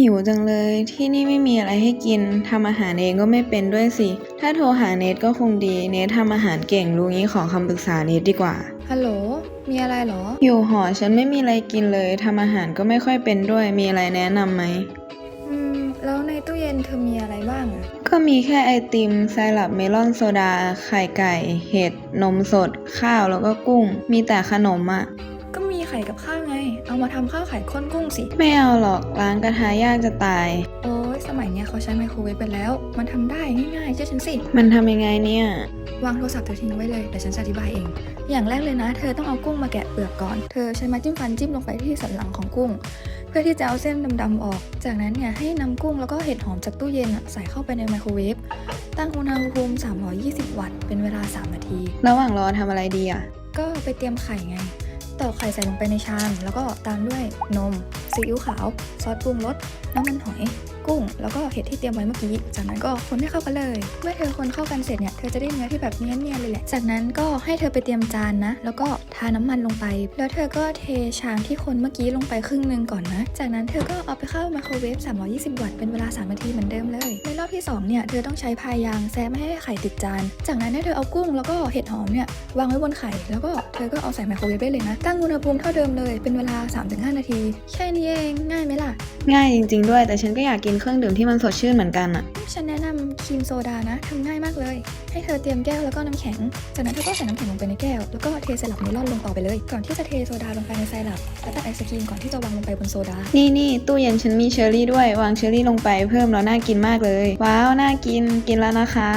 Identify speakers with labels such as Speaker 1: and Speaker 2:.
Speaker 1: หิวจังเลยที่นี่ไม่มีอะไรให้กินทำอาหารเองก็ไม่เป็นด้วยสิ ถ้าโทรหาเนทก็คงดี เนททำอาหารเก่งรู้งี้ขอคำปรึกษาเนทดีกว่า
Speaker 2: ฮัลโหล มีอะไรเหรอ
Speaker 1: อยู่หอฉันไม่มีอะไรกินเลยทำอาหารก็ไม่ค่อยเป็นด้วยมีอะไรแนะนำไหม
Speaker 2: อืม แล้วในตู้เย็นเธอมีอะไรบ้างอะ
Speaker 1: ก็มีแค่ไอติมไซรัปเมลอนโซดา ไข่ไก่ เห็ด นมสด ข้าวแล้วก็กุ้ง มีแต่ขนมอะ
Speaker 2: ก็มี ไข่กับข้าวไง เอามาทำข้าวไข่ข้นกุ้งสิ
Speaker 1: ไม่เอาหรอกล้างกระทะยากจะตาย
Speaker 2: โอ้ยสมัยเนี้ยเขาใช้ไมโครเวฟไปแล้ว มันทำได้ง่ายๆเชื่อฉันสิ
Speaker 1: มันทำยังไงเนี่ย
Speaker 2: วางโทรศัพท์เธอทิ้งไว้เลยเดี๋ยวฉันจะอธิบายเอง อย่างแรกเลยนะ เธอต้องเอากุ้งมาแกะเปลือกก่อน เธอใช้ไม้จิ้มฟันจิ้มลงไปที่สันหลังของกุ้ง เพื่อที่จะเอาเส้นดำๆออก จากนั้นเนี่ยให้นำกุ้งแล้วก็เห็ดหอมจากตู้เย็นอะใส่เข้าไปในไมโครเวฟ ตั้งอุณหภูมิ 320 วัตต์ เป็นเวลา 3 นาที
Speaker 1: ระหว่างรอทำอะไรดีอะ
Speaker 2: ก็ไปเตรียมไข่ไง ตอกไข่ใส่ลงไปในชาม แล้วก็ตามด้วยนมซีอิ๊วขาว ซอสปรุงรสน้ำมันหอยกุ้ง แล้วก็เห็ดที่เตรียมไว้เมื่อกี้ จากนั้นก็คนให้เข้ากันเลย เมื่อเธอคนเข้ากันเสร็จเนี่ยเธอจะได้เนื้อที่แบบเนียนๆเลยแหละ จากนั้นก็ให้เธอไปเตรียมจานนะ แล้วก็ทาน้ำมันลงไป แล้วเธอก็เทชามที่คนเมื่อกี้ลงไปครึ่งหนึงก่อนนะ จากนั้นเธอก็เอาไปเข้าไมโครเวฟ 320 วัตต์เป็นเวลา 3 นาทีเหมือนเดิมเลย ในรอบที่สองเนี่ยเธอต้องใช้พายยางแซะไม่ให้ไข่ติดจาน จากนั้นเนี่ยเธอเอากุ้งแล้วก็เห็ดหอมเนี่ยวางไว้บนไข่ แล้วก็เธอก็เอาใส่ไมโครเวฟได้เลยนะ ตั้งอุณหภูมิเท่าเดิมเลย เป็นเวลา 3-5 นาที แค่นี้เอง ง่ายไหมล่ะ
Speaker 1: ง่ายจริง ๆ ด้วย แต่ฉันก็อยากกินเครื่องดื่มที่มันสดชื่นเหมือนกันอะ
Speaker 2: ฉันแนะนำครีมโซดานะทำง่ายมากเลย ให้เธอเตรียมแก้วแล้วก็น้ำแข็ง จากนั้นเธอก็ใส่น้ำแข็งลงไปในแก้ว แล้วก็เทไซรัปเมลอนลงต่อไปเลย ก่อนที่จะเทโซดาลงไปในไซรัปแล้วตัดไอศครีมก่อนที่จะวางลงไปบนโซดา
Speaker 1: นี่นี่ตู้เย็นฉันมีเชอร์รี่ด้วย วางเชอร์รี่ลงไปเพิ่มแล้วน่ากินมากเลย ว้าว น่ากิน กินแล้วนะคะ